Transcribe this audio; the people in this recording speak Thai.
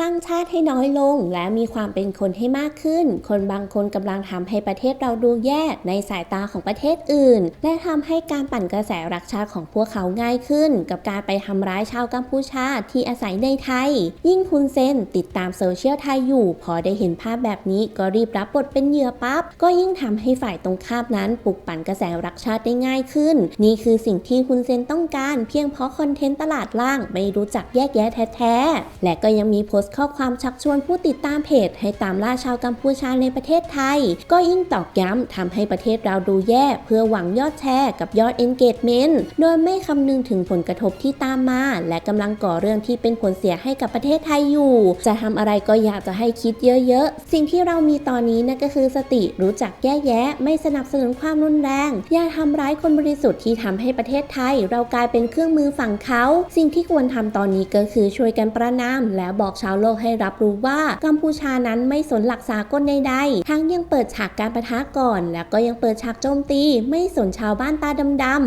คลั่งชาติให้น้อยลง และมีความเป็นคนให้มากขึ้น คนบางคนกำลังทำให้ประเทศเราดูแย่ในสายตาของประเทศอื่น และทำให้การปั่นกระแสรักชาติของพวกเขาง่ายขึ้น กับการไปทำร้ายชาวกัมพูชาที่อาศัยในไทย ยิ่งคุณเซนติดตามโซเชียลไทยอยู่ พอได้เห็นภาพแบบนี้ก็รีบรับบทเป็นเหยื่อปั๊บก็ยิ่งทำให้ฝ่ายตรงข้ามนั้นปลุกปั่นกระแสรักชาติได้ง่ายขึ้น นี่คือสิ่งที่คุณเซนต้องการ เพียงเพราะคอนเทนต์ตลาดล่างไม่รู้จักแยกแยะแท้ๆและก็ยังมีโพสต์ข้อความชักชวนผู้ติดตามเพจ ให้ตามล่าชาวกัมพูชาในประเทศไทย ก็ยิ่งตอกย้ำทำให้ประเทศเราดูแย่ เพื่อหวังยอดแชร์กับยอด engagement โดยไม่คำนึงถึงผลกระทบที่ตามมา และกำลังก่อเรื่องที่เป็นผลเสียให้กับประเทศไทยอยู่ จะทำอะไรก็อยากจะให้คิดเยอะๆ สิ่งที่เรามีตอนนี้นั่นก็คือสติรู้จักแยกแยะ ไม่สนับสนุนความรุนแรง อย่าทำร้ายคนบริสุทธิ์ที่ทำให้ประเทศไทย เรากลายเป็นเครื่องมือฝั่งเขา สิ่งที่ควรทำตอนนี้ก็คือช่วยกันประนาม และบอกชาวโลกให้รับรู้ว่ากัมพูชานั้นไม่สนหลักสากลใดๆ ทั้งยังเปิดฉากการประทะก่อน แล้วก็ยังเปิดฉากโจมตี ไม่สนชาวบ้านตาดำ